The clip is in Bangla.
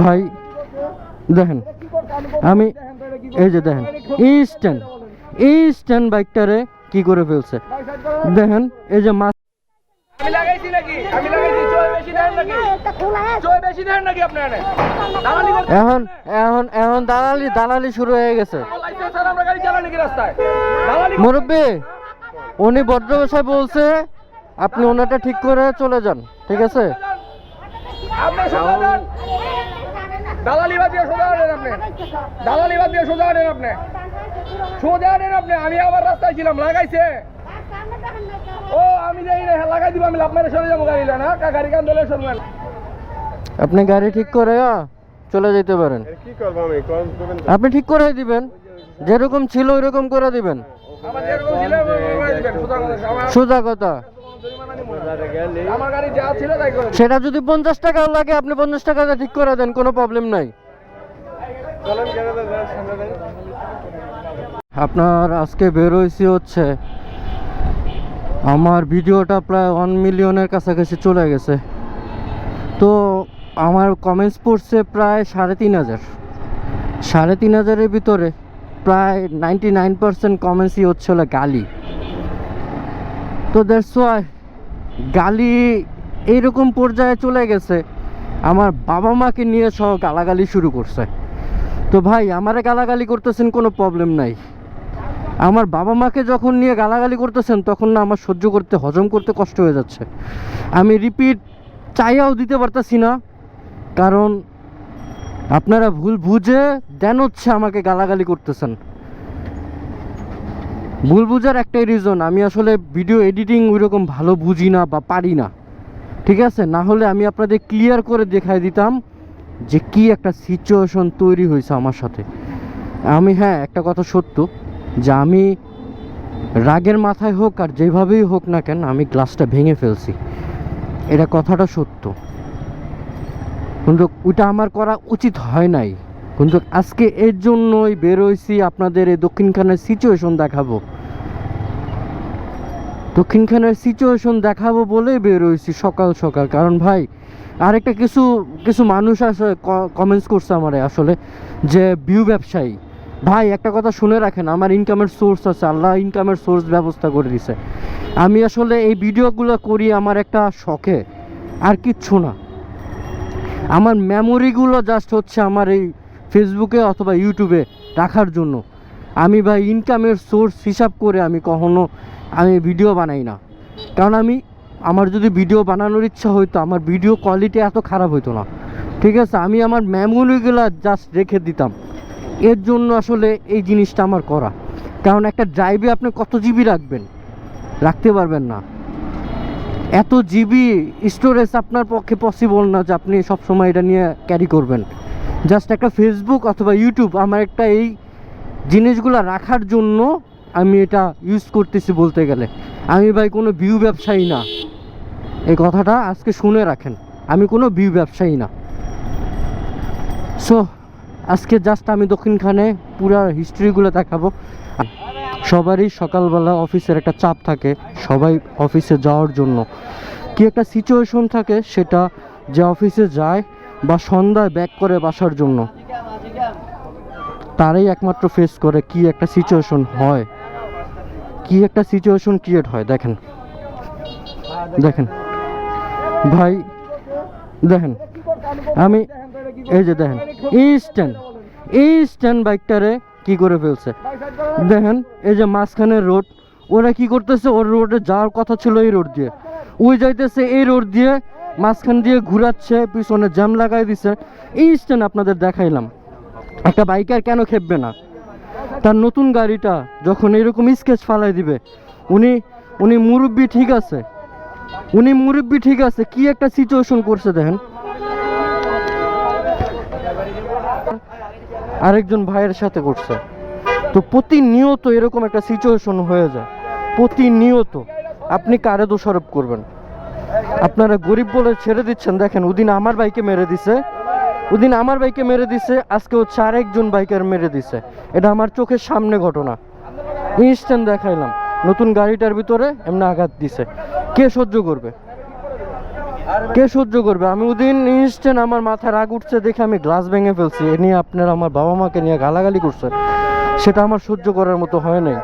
ভাই দেখেন আমি এই যে দেখেন ইনস্ট্যান্ট ইনস্ট্যান্ট বাইকটারে কি করে ফেলছে? দেখেন এই যে মাছ আমি লাগাইছি নাকি? আমি লাগাইছি চোয় বেশি দেন নাকি? চোয় বেশি দেন নাকি আপনার? দালালি এখন এখন এখন দালালি দালালি শুরু হয়ে গেছে। আমরা গাড়ি চালানি কি রাস্তায়? দালালি মুরব্বী উনি ভদ্রবাসায় বলছে আপনি ওনাটা ঠিক করে চলে যান ঠিক আছে? আপনি সোজা যান দালালি বাদ দিয়ে সোজা আনেন আপনি। দালালি বাদ দিয়ে সোজা আনেন আপনি। সোজা আনেন আপনি। আমি আবার রাস্তায় ছিলাম লাগাইছে। ও আমি যাই না হ্যাঁ, লাগাই দিব আমি আপনার সরে যাব গাড়ি না? কা গাড়ি কান দলে শুনবেন আপনি গাড়ি ঠিক করে চলে যেতে পারেন। কি করব আমি? কল করবেন আপনি ঠিক করে দিবেন। যেরকম ছিল ওইরকম করে দিবেন, সোজা কথা। সেটা যদি পঞ্চাশ টাকা লাগে আপনি পঞ্চাশ টাকাটা ঠিক করে দেন কোনো প্রবলেম নাই। আপনার আজকে বেরোইছি হচ্ছে আমার ভিডিওটা প্রায় ওয়ান মিলিয়নের কাছাকাছি চলে গেছে। তো আমার কমেন্টস পড়ছে প্রায় সাড়ে তিন হাজার। সাড়ে তিন হাজারের ভিতরে প্রায় নাইনটি নাইন পার্সেন্ট কমেন্টসই হচ্ছে হলো গালি। তো দ্যাটস ওয়াই গালি এইরকম পর্যায়ে চলে গেছে, আমার বাবা মাকে নিয়ে সহ গালাগালি শুরু করছে। তো ভাই, আমারে গালাগালি করতেছেন কোনো প্রবলেম নাই। আমার বাবা মাকে যখন নিয়ে গালাগালি করতেছেন, তখন না আমার সহ্য করতে, হজম করতে কষ্ট হয়ে যাচ্ছে। আমি রিপিট চাইয়াও দিতে পারতাছি না, কারণ আপনারা ভুল বুঝে দেন হচ্ছে আমাকে গালাগালি করতেছেন। ভুল বুঝার একটাই রিজন আমি আসলে ভিডিও এডিটিং ওইরকম ভালো বুঝি না বা পারি না। ঠিক আছে? না হলে আমি আপনাদের ক্লিয়ার করে দেখাই দিতাম যে কি একটা সিচুয়েশন তৈরি হয়েছে আমার সাথে। আমি হ্যাঁ একটা কথা সত্য যে আমি রাগের মাথায় হোক আর যেভাবেই হোক না কেন, আমি গ্লাসটা ভেঙে ফেলছি। এটা কথাটা সত্য। কিন্তু ওইটা আমার করা উচিত হয় নাই। কিন্তু আজকে এর জন্যই বেরোইছি আপনাদের এই দক্ষিণখানের সিচুয়েশন দেখাবো। দক্ষিণখানের সিচুয়েশন দেখাবো বলেই বেরোইছি সকাল সকাল। কারণ ভাই, আরেকটা কিছু কিছু মানুষ আছে কমেন্টস করছে আমারে আসলে, যে ভিউ ব্যবসায়ী। ভাই, একটা কথা শুনে রাখেন, আমার ইনকামের সোর্স আছে, আল্লাহ ইনকামের সোর্স ব্যবস্থা করে দিছে। আমি আসলে এই ভিডিওগুলো করি আমার একটা শখে, আর কিচ্ছু না। আমার মেমোরিগুলো জাস্ট হচ্ছে আমার এই ফেসবুকে অথবা ইউটিউবে রাখার জন্য। আমি ভাই ইনকামের সোর্স হিসাব করে আমি কখনো আমি ভিডিও বানাই না। কারণ আমি, আমার যদি ভিডিও বানানোর ইচ্ছা হইতো, আমার ভিডিও কোয়ালিটি এত খারাপ হইতো না। ঠিক আছে? আমি আমার মেমোরিগুলো জাস্ট রেখে দিতাম। এর জন্য আসলে এই জিনিসটা আমার করা। কারণ একটা ড্রাইভে আপনি কত জিবি রাখবেন? রাখতে পারবেন না। এত জিবি স্টোরেজ আপনার পক্ষে পসিবল না যে আপনি সবসময় এটা নিয়ে ক্যারি করবেন। জাস্ট একটা ফেসবুক অথবা ইউটিউব আমার একটা এই জিনিসগুলো রাখার জন্য আমি এটা ইউজ করতেছি বলতে গেলে। আমি ভাই কোনো ভিউ ব্যবসায়ী না। এই কথাটা আজকে শুনে রাখেন। আমি কোনো ভিউ ব্যবসায়ী না। সো আজকে জাস্ট আমি দক্ষিণখানে পুরো হিস্ট্রিগুলো দেখাবো। সবারই সকালবেলা অফিসের একটা চাপ থাকে, সবাই অফিসে যাওয়ার জন্য। কি একটা সিচুয়েশন থাকে সেটা যে অফিসে যায় বা সন্ধ্যায় ব্যাক করে বাসার জন্য। তারাই একমাত্র ফেস করে কি একটা সিচুয়েশন হয়। কি একটা সিচুয়েশন ক্রিয়েট হয়, দেখেন। দেখেন। ভাই, দেখেন। আমি, এই যে দেখেন ইনস্ট্যান্ট ইনস্ট্যান্ট বাইকটারে কি করে ফেলছে? দেখেন, এই যে মাঝখানের রোড ওরা কি করতেছে? ওর রোডে যাওয়ার কথা ছিল এই রোড দিয়ে। ওই যাইতেছে এই রোড দিয়ে, মাঝখান দিয়ে ঘুরাচ্ছে, পিছনে জ্যাম লাগাই দিছে। ইনস্ট্যান্ট আপনাদের দেখাইলাম। একটা বাইকার কেন খেপবে না? তার নতুন গাড়িটা যখন এরকম স্কেচ ফালাই দিবে, উনি উনি মুরব্বি ঠিক আছে? উনি মুরব্বি ঠিক আছে? কি একটা সিচুয়েশন করছে দেখেন। আরেকজন ভাইয়ের সাথে করছে। তো প্রতিনিয়ত এরকম একটা সিচুয়েশন হয়ে যায়। প্রতিনিয়ত। আপনি কারে দোষারোপ করবেন? আপনারা গরিব বলে ছেড়ে দিচ্ছেন। দেখেন ওদিন আমার বাইকে মেরে দিছে। ওদিন আমার বাইকে মেরে দিছে, আজকে হচ্ছে আরেকজন বাইকার মেরে দিছে। এটা আমার চোখের সামনে ঘটনা। ইনস্ট্যান্ট দেখাইলাম। নতুন গাড়িটার ভিতরে এমনি আঘাত দিছে। কে সহ্য করবে? কে সহ্য করবে? আমি ওদিন ইনস্ট্যান্ট আমার মাথায় রাগ উঠছে, দেখে আমি গ্লাস ভেঙে ফেলছি। এ নিয়ে আপনার আমার বাবা মাকে নিয়ে গালাগালি করছে সেটা আমার সহ্য করার মতো হয় নাই।